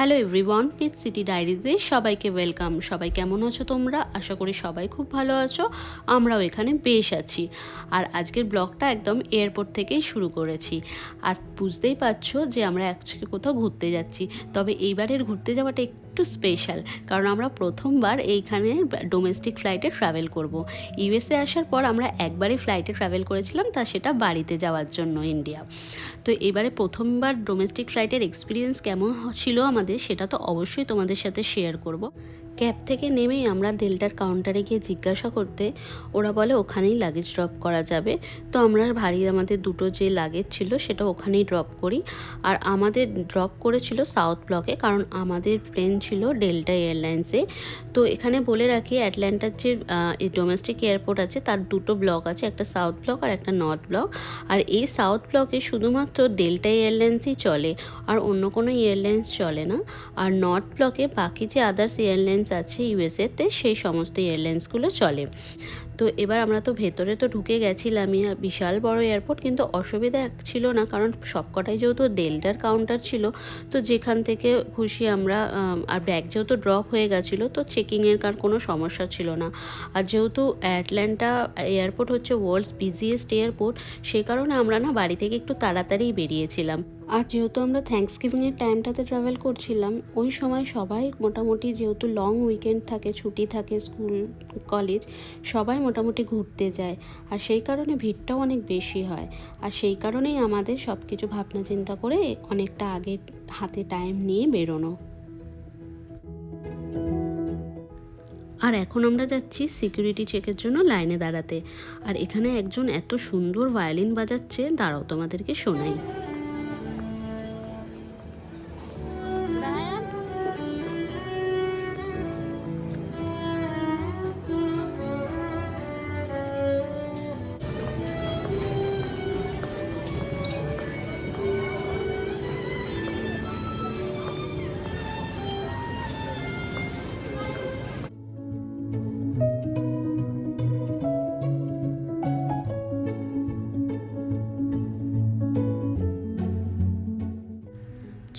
Hello everyone peach city ডায়েরিজে সবাইকে welcome. সবাই কেমন আছো তোমরা? আশা করি সবাই খুব ভালো আছো। আমরাও এখানে বেশ আছি। আর আজকের ব্লগটা একদম এয়ারপোর্ট থেকেই শুরু করেছি। আর বুঝতেই পারছ যে আমরা একসাথে কোথাও ঘুরতে যাচ্ছি। তবে এইবারের ঘুরতে যাওয়াটা একটু স্পেশাল কারণ আমরা প্রথমবার এইখানে ডোমেস্টিক ফ্লাইটে ট্রাভেল করব। ইউএসএ আসার পর আমরা একবারই ফ্লাইটে ট্রাভেল করেছিলাম, তা সেটা বাড়িতে যাওয়ার জন্য ইন্ডিয়া তো এবারে প্রথমবার ডোমেস্টিক ফ্লাইটের এক্সপিরিয়েন্স কেমন ছিল আমাদের, সেটা তো অবশ্যই তোমাদের সাথে শেয়ার করব ক্যাব থেকে নেমেই আমরা দেলটার কাউন্টারে গিয়ে জিজ্ঞাসা করতে, ওরা বলে ওখানেই লাগেজ ড্রপ করা যাবে। তো আমরা ভারী আমাদের দুটো যে লাগেজ ছিল সেটা ওখানেই ড্রপ করি। আর আমাদের ড্রপ করেছিল সাউথ ব্লকে কারণ আমাদের প্লেন ছিল ডেল্টা এয়ারলাইন্সে তো এখানে বলে রাখি অ্যাটল্যান্টার যে ডোমেস্টিক এয়ারপোর্ট আছে, তার দুটো ব্লক আছে, একটা সাউথ ব্লক আর একটা নর্থ ব্লক আর এই সাউথ ব্লকে শুধুমাত্র ডেল্টা এয়ারলাইন্সই চলে, আর অন্য কোনো এয়ারলাইন্স চলে না। আর নর্থ ব্লকে বাকি যে আদার্স এয়ারলাইন্স আছে ইউএসএতে সেই সমস্ত এয়ারলাইন্সগুলো চলে। তো এবার আমরা তো ভেতরে তো ঢুকে গেছিলামই বিশাল বড় এয়ারপোর্ট কিন্তু অসুবিধা ছিল না, কারণ সবকটাই যেহেতু ডেল্টার কাউন্টার ছিল, তো যেখান থেকে খুশি আমরা আর ব্যাগ যেহেতু ড্রপ হয়ে গেছিল, তো চেকিংয়ের কার কোনো সমস্যা ছিল না। আর যেহেতু অ্যাটল্যান্টা এয়ারপোর্ট হচ্ছে ওয়ার্ল্ডস বিজিয়েস্ট এয়ারপোর্ট সেই কারণে আমরা না বাড়ি থেকে একটু তাড়াতাড়ি বেরিয়েছিলাম। আর যেহেতু আমরা থ্যাংকস গিভিংয়ের টাইমটাতে ট্রাভেল করছিলাম, ওই সময় সবাই মোটামুটি যেহেতু লং উইকেন্ড থাকে, ছুটি থাকে স্কুল কলেজ সবাই মোটামুটি ঘুরতে যায়। আর সেই কারণে ভিড়টাও অনেক বেশি হয়। আর সেই কারণেই আমাদের সব কিছু ভাবনা চিন্তা করে অনেকটা আগে হাতে টাইম নিয়ে বেরোনো। আর এখন আমরা যাচ্ছি সিকিউরিটি চেকের জন্য লাইনে দাঁড়াতে। আর এখানে একজন এত সুন্দর ভায়োলিন বাজাচ্ছে, দাঁড়াও তোমাদেরকে শোনাই।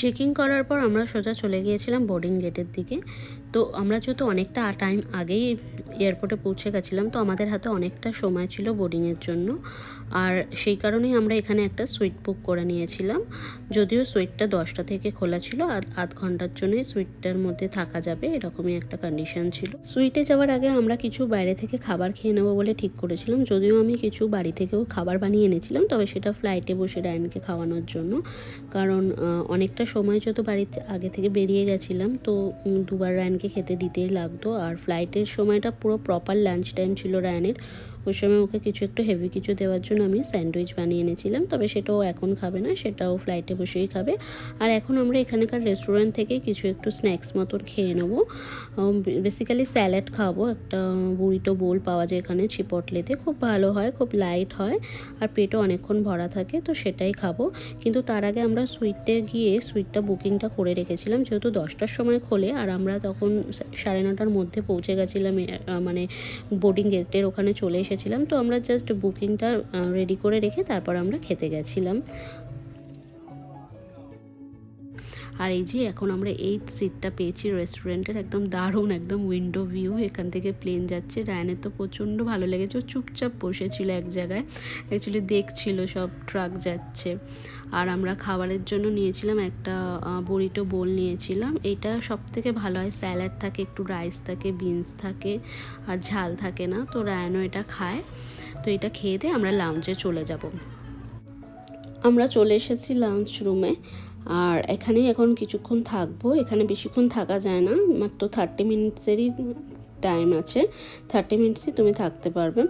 চেকিং করার পর আমরা সোজা চলে গিয়েছিলাম বোর্ডিং গেটের দিকে। তো আমরা যেহেতু অনেকটা টাইম আগেই এয়ারপোর্টে পৌঁছে গেছিলাম, তো আমাদের হাতে অনেকটা সময় ছিল বোর্ডিংয়ের জন্য। আর সেই কারণেই আমরা এখানে একটা সুইট বুক করে নিয়েছিলাম। যদিও সুইটটা দশটা থেকে খোলা ছিল আর আধ ঘণ্টার জন্যই সুইটটার মধ্যে থাকা যাবে, এরকমই একটা কন্ডিশন ছিল। সুইটে যাওয়ার আগে আমরা কিছু বাইরে থেকে খাবার খেয়ে নেব বলে ঠিক করেছিলাম। যদিও আমি কিছু বাড়ি থেকেও খাবার বানিয়ে এনেছিলাম, তবে সেটা ফ্লাইটে বসে ডায়নকে খাওয়ানোর জন্য। কারণ অনেকটা সময় যত বাড়িতে আগে থেকে বেরিয়ে গেছিলাম, তো দুবার রায়নকে খেতে দিতেই লাগতো। আর ফ্লাইটের সময়টা পুরো প্রপার লাঞ্চ টাইম ছিল রায়নের। ওই সময় ওকে কিছু একটু হেভি কিছু দেওয়ার জন্য আমি স্যান্ডউইচ বানিয়ে এনেছিলাম, তবে সেটাও এখন খাবে না, সেটাও ফ্লাইটে বসেই খাবে। আর এখন আমরা এখানকার রেস্টুরেন্ট থেকে কিছু একটু স্ন্যাক্স মতন খেয়ে নেব। বেসিক্যালি স্যালাড খাব, একটা বুড়িটো বোল পাওয়া যায় এখানে চিপটলেতে খুব ভালো হয়, খুব লাইট হয়, আর পেটও অনেকক্ষণ ভরা থাকে, তো সেটাই খাব। কিন্তু তার আগে আমরা সুইটে গিয়ে সুইটটা বুকিংটা করে রেখেছিলাম, যেহেতু দশটার সময় খোলে, আর আমরা তখন সাড়ে নটার মধ্যে পৌঁছে গেছিলাম মানে বোর্ডিং গেটের ওখানে চলে এসেছি। গেছিলাম তো আমরা জাস্ট বুকিংটা রেডি করে রেখে তারপর আমরা খেতে গেছিলাম। আর এই যে এখন আমরা এই সিটটা পেয়েছি রেস্টুরেন্টের একদম দারুণ, একদম উইন্ডো ভিউ এখান থেকে প্লেন যাচ্ছে। রায়নের তো প্রচণ্ড ভালো লেগেছে, ও চুপচাপ বসেছিল এক জায়গায়। অ্যাকচুয়ালি দেখছিল সব ট্রাক যাচ্ছে। আর আমরা খাবারের জন্য নিয়েছিলাম একটা বড়িটো বোল নিয়েছিলাম। এটা সব থেকে ভালো হয় স্যালাড থাকে, একটু রাইস থাকে বিনস থাকে, আর ঝাল থাকে না। তো রায়নও এটা খায়। তো এটা খেয়ে দিয়ে আমরা লাউঞ্জে চলে যাব। আমরা চলে এসেছি লাঞ্চ রুমে আর এখানেই এখন কিছুক্ষণ থাকব। এখানে বেশিক্ষণ থাকা যায় না, মাত্র থার্টি মিনিটসেরই টাইম আছে। থার্টি মিনিটসই তুমি থাকতে পারবে।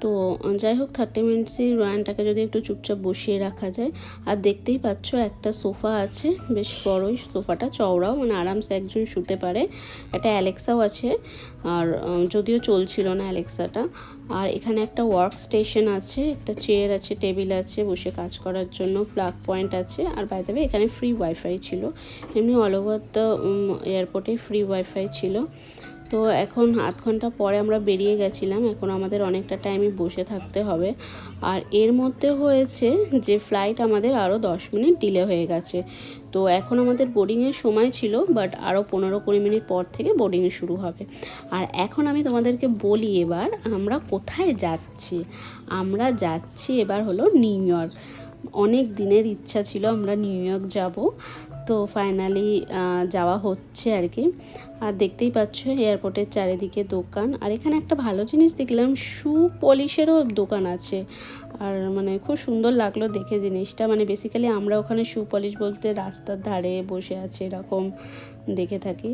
তো যাই হোক থার্টি মিনিটসই রয়ানটাকে যদি একটু চুপচাপ বসিয়ে রাখা যায়। আর দেখতেই পাচ্ছ একটা সোফা আছে, বেশ বড়ই সোফাটা, চওড়াও মানে আরামসে একজন শুতে পারে। একটা অ্যালেক্সাও আছে। আর যদিও চলছিল না অ্যালেক্সাটা। আর এখানে একটা ওয়ার্ক স্টেশন আছে, একটা চেয়ার আছে টেবিল আছে, বসে কাজ করার জন্য প্লাগ পয়েন্ট আছে। আর বাই দেবে এখানে ফ্রি ওয়াইফাই ছিল। এমনি অল ওভার দ্য এয়ারপোর্টে ফ্রি ওয়াইফাই ছিল। তো এখন আধ ঘণ্টা পরে আমরা বেরিয়ে গেছিলাম। এখন আমাদের অনেকটা টাইমই বসে থাকতে হবে। আর এর মধ্যে হয়েছে যে ফ্লাইট আমাদের আরও দশ মিনিট ডিলে হয়ে গেছে। তো এখন আমাদের বোর্ডিংয়ের সময় ছিল বাট আরও পনেরো কুড়ি মিনিট পর থেকে বোর্ডিং শুরু হবে। আর এখন আমি তোমাদেরকে বলি এবার, আমরা কোথায় যাচ্ছি? আমরা যাচ্ছি এবার হলো নিউ ইয়র্ক। অনেক দিনের ইচ্ছা ছিল আমরা নিউ ইয়র্ক যাব। তো ফাইনালি যাওয়া হচ্ছে আর কি। আর দেখতেই পাচ্ছ এয়ারপোর্টের চারিদিকে দোকান। আর এখানে একটা ভালো জিনিস দেখলাম শু পলিশেরও দোকান আছে। আর মানে খুব সুন্দর লাগল দেখে জিনিসটা। মানে বেসিক্যালি আমরা ওখানে শু পলিশ বলতে রাস্তার ধারে বসে আছে এরকম দেখে থাকি।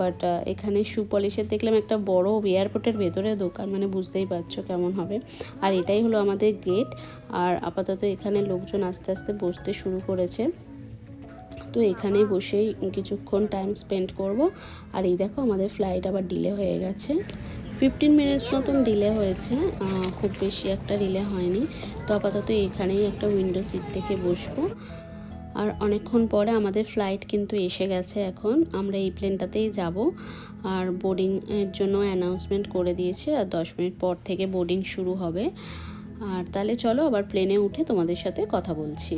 বাট এখানে শু পলিশের দেখলাম একটা বড় এয়ারপোর্টের ভেতরে দোকান। মানে বুঝতেই পারছ কেমন হবে। আর এটাই হলো আমাদের গেট আর আপাতত এখানে লোকজন আস্তে আস্তে বসতে শুরু করেছে। তো এখানে বসেই কিছুক্ষণ টাইম স্পেন্ড করব। আর এই দেখো আমাদের ফ্লাইট আবার ডিলে হয়ে গেছে। ফিফটিন মিনিটস মতন ডিলে হয়েছে। খুব বেশি একটা ডিলে হয়নি। তো আপাতত এখানেই একটা উইন্ডো সিট থেকে বসবো। আর অনেকক্ষণ পরে আমাদের ফ্লাইট কিন্তু এসে গেছে এখন। আমরা এই প্লেনটাতেই যাব। আর বোর্ডিং এর জন্য অ্যানাউন্সমেন্ট করে দিয়েছে। আর দশ মিনিট পর থেকে বোর্ডিং শুরু হবে। আর তাহলে চলো আবার প্লেনে উঠে তোমাদের সাথে কথা বলছি।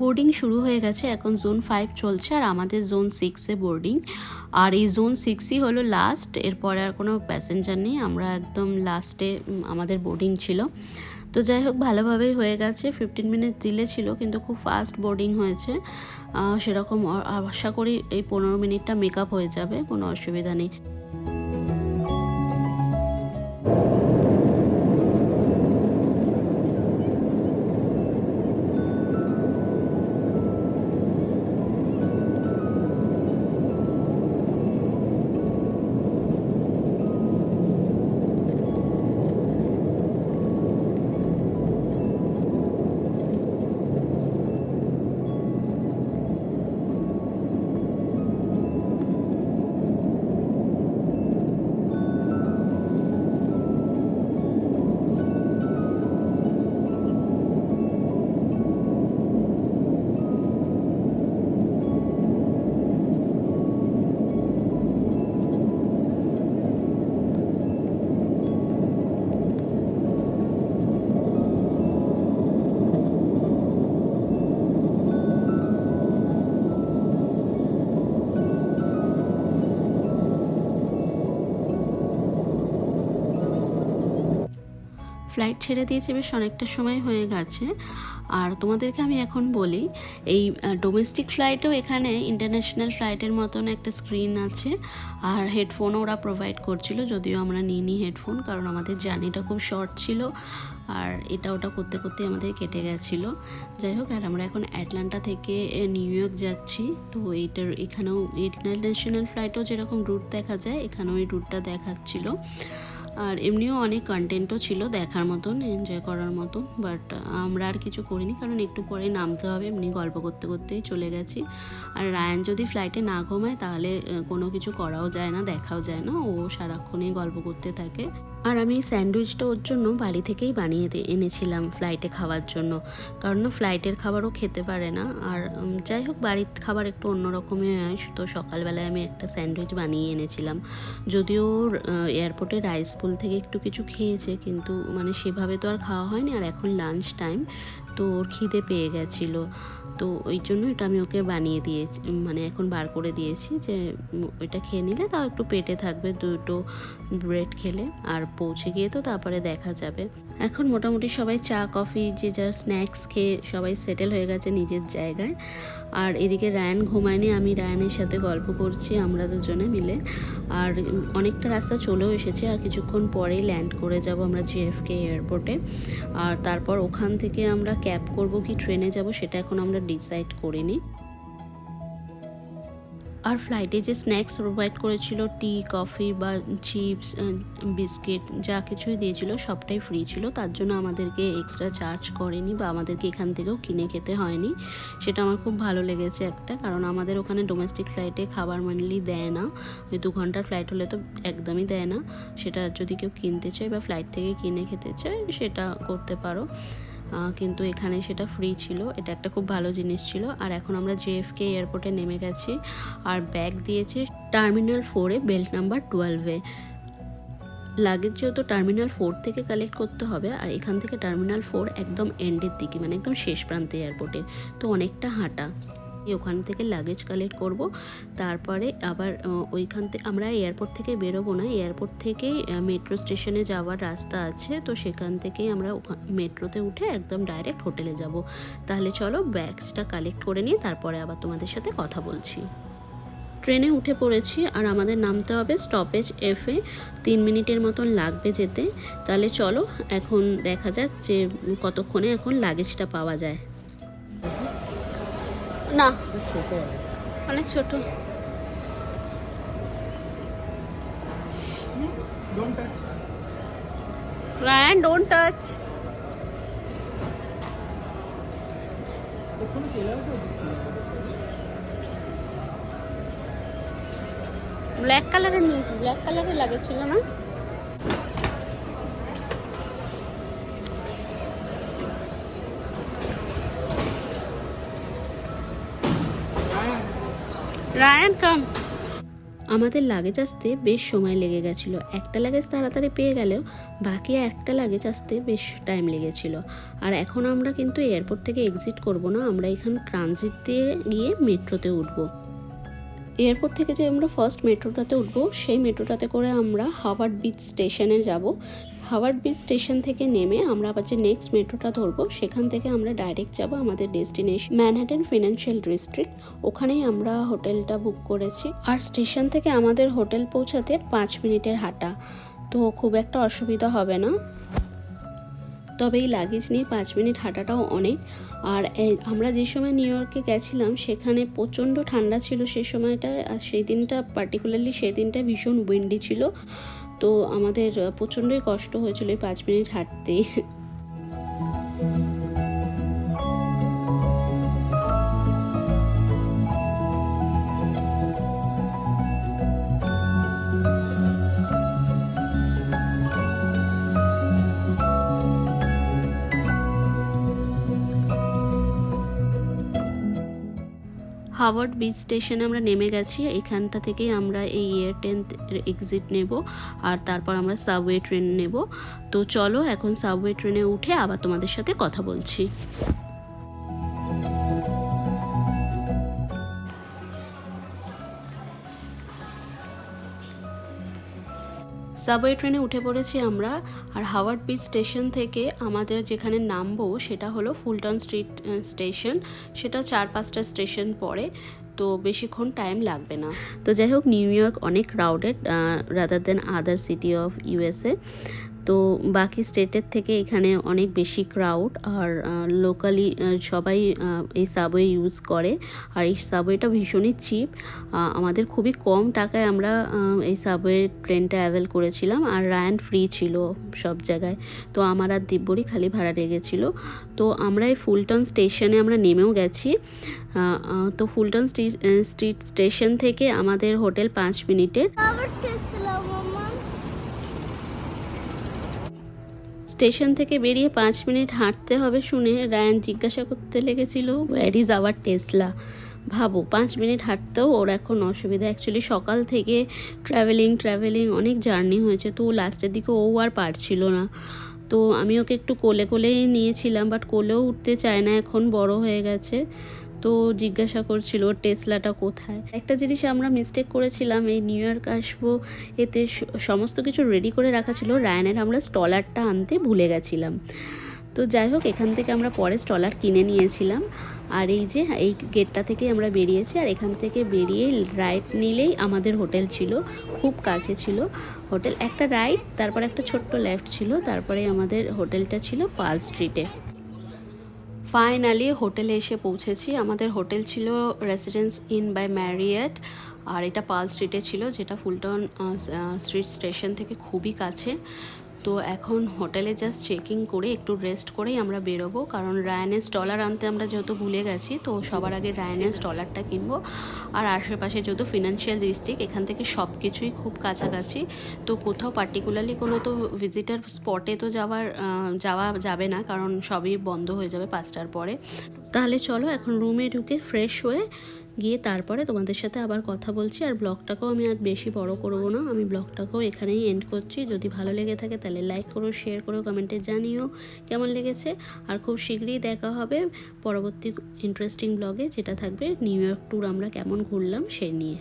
বোর্ডিং শুরু হয়ে গেছে, এখন জোন ফাইভ চলছে আর আমাদের জোন সিক্সে বোর্ডিং আর এই জোন সিক্সই হলো লাস্ট এরপরে আর কোনো প্যাসেঞ্জার নেই, আমরা একদম লাস্টে আমাদের বোর্ডিং ছিল। তো যাই হোক, ভালোভাবেই হয়ে গেছে ফিফটিন মিনিট দিলে ছিল, কিন্তু খুব ফাস্ট বোর্ডিং হয়েছে। সেরকম আশা করি এই পনেরো মিনিটটা মেক আপ হয়ে যাবে, কোনো অসুবিধা নেই। ফ্লাইট ছেড়ে দিয়েছে, বেশ অনেকটা সময় হয়ে গেছে। আর তোমাদেরকে আমি এখন বলি, এই ডোমেস্টিক ফ্লাইটেও এখানে ইন্টারন্যাশনাল ফ্লাইটের মতন একটা স্ক্রিন আছে। আর হেডফোনও ওরা প্রোভাইড করছিল, যদিও আমরা নিইনি হেডফোন কারণ আমাদের জার্নিটা খুব শর্ট ছিল। আর এটা ওটা করতে করতে আমাদের কেটে গেছিল। যাই হোক, আর আমরা এখন অ্যাটলান্টা থেকে নিউ ইয়র্ক যাচ্ছি। তো এইটার এখানেও ইন্টারন্যাশনাল ফ্লাইটেও যেরকম রুট দেখা যায়, এখানেও এই রুটটা দেখাচ্ছিল। আর এমনিও অনেক কন্টেন্টও ছিল দেখার মতন এনজয় করার মতন বাট আমরা আর কিছু করিনি, কারণ একটু পরে নামতে হবে, এমনি গল্প করতে করতেই চলে গেছি। আর রায়ান যদি ফ্লাইটে না ঘুমায়, তাহলে কোনো কিছু করাও যায় না, দেখাও যায় না, ও সারাক্ষণই গল্প করতে থাকে। আর আমি স্যান্ডউইচটা ওর জন্য বাড়ি থেকেই বানিয়ে এনেছিলাম ফ্লাইটে খাওয়ার জন্য, কারণ না ফ্লাইটের খাবারও খেতে পারে না। আর যাই হোক, বাড়ির খাবার একটু অন্যরকমই হয়, তো সকালবেলায় আমি একটা স্যান্ডউইচ বানিয়ে এনেছিলাম। যদিও এয়ারপোর্টে রাইস পুল থেকে একটু কিছু খেয়েছে, কিন্তু মানে সেভাবে তো আর খাওয়া হয়নি। আর এখন লাঞ্চ টাইম তো ওর খিদে পেয়ে গেছিল। তো ওই জন্য এটা আমি ওকে বানিয়ে দিয়েছি মানে এখন বার করে দিয়েছি যে ওইটা খেয়ে নিলে তাও একটু পেটে থাকবে দুটো ব্রেড খেলে আর পৌঁছে গিয়ে তো তারপরে দেখা যাবে। এখন মোটামুটি সবাই চা, কফি, যে যার স্ন্যাক্স খেয়ে সবাই সেটেল হয়ে গেছে নিজের জায়গায়। আর এদিকে রায়ান ঘুমায়নি, আমি রায়ানের সাথে গল্প করছি, আমরা দুজনে মিলে। আর অনেকটা রাস্তা চলেও এসেছে, আর কিছুক্ষণ পরেই ল্যান্ড করে যাব আমরা জিএফকে এয়ারপোর্টে। আর তারপর ওখান থেকে আমরা ক্যাব করব কি ট্রেনে যাব সেটা এখন আমরা ডিসাইড করিনি। আর ফ্লাইটে যে স্ন্যাক্স প্রোভাইড করেছিল, টি, কফি বা চিপস বিস্কিট যা কিছুই দিয়েছিল সবটাই ফ্রি ছিল। তার জন্য আমাদেরকে এক্সট্রা চার্জ করেনি বা আমাদেরকে এখান থেকেও কিনে খেতে হয়নি। সেটা আমার খুব ভালো লেগেছে একটা, কারণ আমাদের ওখানে ডোমেস্টিক ফ্লাইটে খাবার মানলি দেয় না। ওই দু ঘণ্টার ফ্লাইট হলে তো একদমই দেয় না। সেটা যদি কেউ কিনতে চায় বা ফ্লাইট থেকে কিনে খেতে চায়, সেটা করতে পারো। কিন্তু এখানে সেটা ফ্রি ছিল। এটা একটা খুব ভালো জিনিস ছিল। আর এখন আমরা জেএফকে এয়ারপোর্টে নেমে গেছি। আর ব্যাগ দিয়েছে টার্মিনাল ফোরে বেল্ট নাম্বার টুয়েলভে লাগেজ যেহেতু টার্মিনাল ফোর থেকে কালেক্ট করতে হবে, আর এখান থেকে টার্মিনাল ফোর একদম এন্ডের দিকে মানে একদম শেষ প্রান্তে এয়ারপোর্টে তো অনেকটা হাঁটা। ওখান থেকে লাগেজ কালেক্ট করব। তারপরে আবার ওইখান থেকে আমরা এয়ারপোর্ট থেকে বেরোবো না। এয়ারপোর্ট থেকেই মেট্রো স্টেশনে যাওয়ার রাস্তা আছে। তো সেখান থেকেই আমরা মেট্রোতে উঠে একদম ডাইরেক্ট হোটেলে যাব। তাহলে চলো ব্যাগটা কালেক্ট করে নিয়ে তারপরে আবার তোমাদের সাথে কথা বলছি। ট্রেনে উঠে পড়েছি আর আমাদের নামতে হবে স্টপেজ এফে তিন মিনিটের মতন লাগবে যেতে। তাহলে চলো এখন দেখা যাক যে কতক্ষণে এখন লাগেজটা পাওয়া যায়। না। অনেক ছোট. Ryan don't touch. ব্ল্যাক কালারের নিয়ে ব্ল্যাক কালারের লাগেছিল না? রায়ান কাম আমাদের লাগেজ আসতে বেশ সময় লেগে গেছিল। একটা লাগেজ তাড়াতাড়ি পেয়ে গেলেও বাকি একটা লাগেজ আসতে বেশ টাইম লেগেছিল। আর এখন আমরা কিন্তু এয়ারপোর্ট থেকে এক্সিট করব না, আমরা এখানে ট্রানজিট দিয়ে গিয়ে মেট্রোতে উঠবো। এয়ারপোর্ট থেকে যে আমরা ফার্স্ট মেট্রোটাতে উঠবো, সেই মেট্রোটাতে করে আমরা হাওয়ার্ড বিচ স্টেশনে যাব। হাওয়ার্ড বিচ স্টেশন থেকে নেমে আমরা আবার যে নেক্সট মেট্রোটা ধরবো, সেখান থেকে আমরা ডাইরেক্ট যাব আমাদের ডেস্টিনেশন ম্যানহাটন ফিনান্সিয়াল ডিস্ট্রিক্ট ওখানেই আমরা হোটেলটা বুক করেছি। আর স্টেশন থেকে আমাদের হোটেল পৌঁছাতে পাঁচ মিনিটের হাঁটা। তো খুব একটা অসুবিধা হবে না। তবে এই লাগেজ নিয়ে পাঁচ মিনিট হাঁটাটাও অনেক। আর আমরা যে সময় নিউ ইয়র্কে গেছিলাম, সেখানে প্রচণ্ড ঠান্ডা ছিল সেই সময়টা আর সেই দিনটা পার্টিকুলারলি সেই দিনটা ভীষণ উইন্ডি ছিল। তো আমাদের প্রচণ্ডই কষ্ট হয়েছিল এই পাঁচ মিনিট হাঁটতে হাওয়ার্ড বিচ স্টেশনে আমরা নেমে গেছি। এখানটা থেকেই আমরা এই এয়ার টেন্থ এক্সিট নেব আর তারপর আমরা সাবওয়ে ট্রেন নেব। তো চলো এখন সাবওয়ে ট্রেনে উঠে আবার তোমাদের সাথে কথা বলছি। সাবওয়ে ট্রেনে উঠে পড়েছি আমরা আর হাওয়ার্ড বিচ স্টেশন থেকে আমাদের যেখানে নামবো সেটা হলো ফুলটন স্ট্রিট স্টেশন। সেটা চার পাঁচটা স্টেশন পরে, তো বেশিক্ষণ টাইম লাগবে না। তো যাই হোক, নিউ ইয়র্ক অনেক crowded rather than other city of USA তো বাকি স্টেটের থেকে এখানে অনেক বেশি ক্রাউড আর লোকালি সবাই এই সাবওয়ে ইউজ করে। আর এই সাবওয়েটা ভীষণই চিপ আমাদের খুবই কম টাকায় আমরা এই সাবওয়ে ট্রেনটা অ্যাভেল করেছিলাম। আর রায়ান ফ্রি ছিল সব জায়গায়। তো আমার আর দিব্যরই খালি ভাড়া লেগেছিলো। তো আমরা এই ফুলটন স্টেশনে আমরা নেমেও গেছি। তো ফুলটন স্ট্রিট স্টেশন থেকে আমাদের হোটেল পাঁচ মিনিটের। স্টেশন থেকে বেরিয়ে পাঁচ মিনিট হাঁটতে হবে শুনে রায়ান জিজ্ঞাসা করতে লেগেছিল ওয়ার ইজ আওয়ার টেসলা ভাবো, পাঁচ মিনিট হাঁটতেও ওর এখন অসুবিধা। অ্যাকচুয়ালি সকাল থেকে ট্রাভেলিং ট্রাভেলিং অনেক জার্নি হয়েছে। তো লাস্টের দিকে ও আর পারছিল না। তো আমি ওকে একটু কোলে কোলেই নিয়েছিলাম বাট কোলেও উঠতে চায় না। এখন বড় হয়ে গেছে। তো জিজ্ঞাসা করছিল টেসলাটা কোথায়? একটা জিনিস আমরা মিস্টেক করেছিলাম, এই নিউ ইয়র্ক আসব, এতে সমস্ত কিছু রেডি করে রাখা ছিল রায়ানের আমরা স্টলারটা আনতে ভুলে গেছিলাম। তো যাই হোক, এখান থেকে আমরা পরে স্টলার কিনে নিয়েছিলাম। আর এই যে, এই গেটটা থেকে আমরা বেরিয়েছি, আর এখান থেকে বেরিয়ে রাইট নিলেই আমাদের হোটেল ছিল, খুব কাছে ছিল হোটেল। একটা রাইট তারপর একটা ছোট্ট লেফট ছিল, তারপরে আমাদের হোটেলটা ছিল পাল স্ট্রিটে ফাইনালি হোটেলে এসে পৌঁছেছি। আমাদের হোটেল ছিল রেসিডেন্স ইন বাই ম্যারিয়েট আর এটা পাল স্ট্রিটে ছিল, যেটা ফুলটন স্ট্রিট স্টেশন থেকে খুবই কাছে। তো এখন হোটেলে জাস্ট চেকিং করে একটু রেস্ট করেই আমরা বেরোবো। কারণ রায়ানের স্টলার আনতে আমরা যেহেতু ভুলে গেছি, তো সবার আগে রায়ানের স্টলারটা কিনবো। আর আশেপাশে যেহেতু ফিনান্সিয়াল ডিস্ট্রিক্ট এখান থেকে সব কিছুই খুব কাছাকাছি। তো কোথাও পার্টিকুলারলি কোনো তো ভিজিটার স্পটে তো যাওয়ার যাওয়া যাবে না, কারণ সবই বন্ধ হয়ে যাবে পাঁচটার পরে। তাহলে চলো এখন রুমে ঢুকে ফ্রেশ হয়ে গিয়ে তারপরে তোমাদের সাথে আবার কথা বলছি, আর ব্লগটাকেও আমি আর বেশি বড় করব না। আমি ব্লগটাকেও এখানেই এন্ড করছি। যদি ভালো লেগে থাকে তাহলে লাইক করো শেয়ার করো কমেন্টে জানিও কেমন লেগেছে। আর খুব শীঘ্রই দেখা হবে পরবর্তী ইন্টারেস্টিং ব্লগে যেটা থাকবে নিউ ইয়র্ক ট্যুর আমরা কেমন ঘুরলাম সেই নিয়ে।